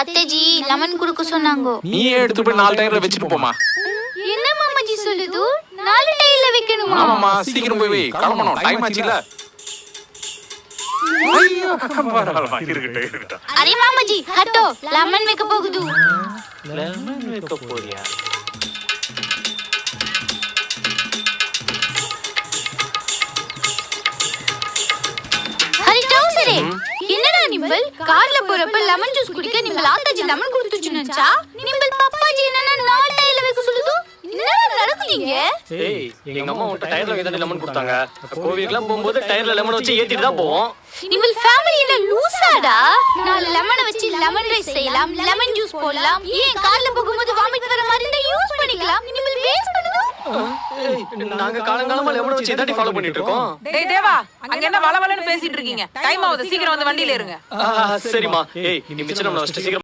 அத்தைஜி lemon குடுக்க சொன்னாங்க. நீயே எடுத்து போய் நாலு டயர்ல வச்சுட்டு போமா என்ன மாமாஜி சொல்லுது? நாலு டைல வைக்கணுமா? ஆமாமா சீக்கிரம் போய் வை. கிளம்பணும். டைம் ஆச்சுல. அரே மாமாஜி ஹட்டோ லெமன் வைக்க போகுது. லெமன் வைக்க போறியா? ஹரி டவுசரே. லெமன் ஜூஸ் குடிக்க நிம்பல் ஆத்தாஜி லெமன் கொடுத்துச்சு நினைச்சா நிம்பல் பப்பாஜி என்னன்னா நாலு டைல வைக்க சொல்லுது? என்னடா நடக்குதுங்க ஏய் எங்க அம்மா உன்கிட்ட டயர்ல வைக்க லெமன் கொடுத்தாங்க. கோவிலுக்குலாம் போகும்போது டயர்ல லெமன் வச்சு ஏத்திட்டு தான் போவோம். நிம்பல் ஃபேமிலியில லூசாடா நாலு லெமனை வச்சு லெமன் ரைஸ் செய்யலாம் லெமன் ஜூஸ் போடலாம். ஏன் கார்ல நாங்க காலங்காலமா லெமன் வச்சு இதாட்டி ஃபாலோ பண்ணிட்டு இருக்கோம் டேய் தேவா அங்க என்ன வளவலன்னு பேசிட்டு இருக்கீங்க? டைம் ஆகுது சீக்கிரம் வந்து வண்டியில இருங்க. ஆ, சரிம்மா. ஏய் நீ மிச்சம் நம்மள வச்சுட்டு சீக்கிரம்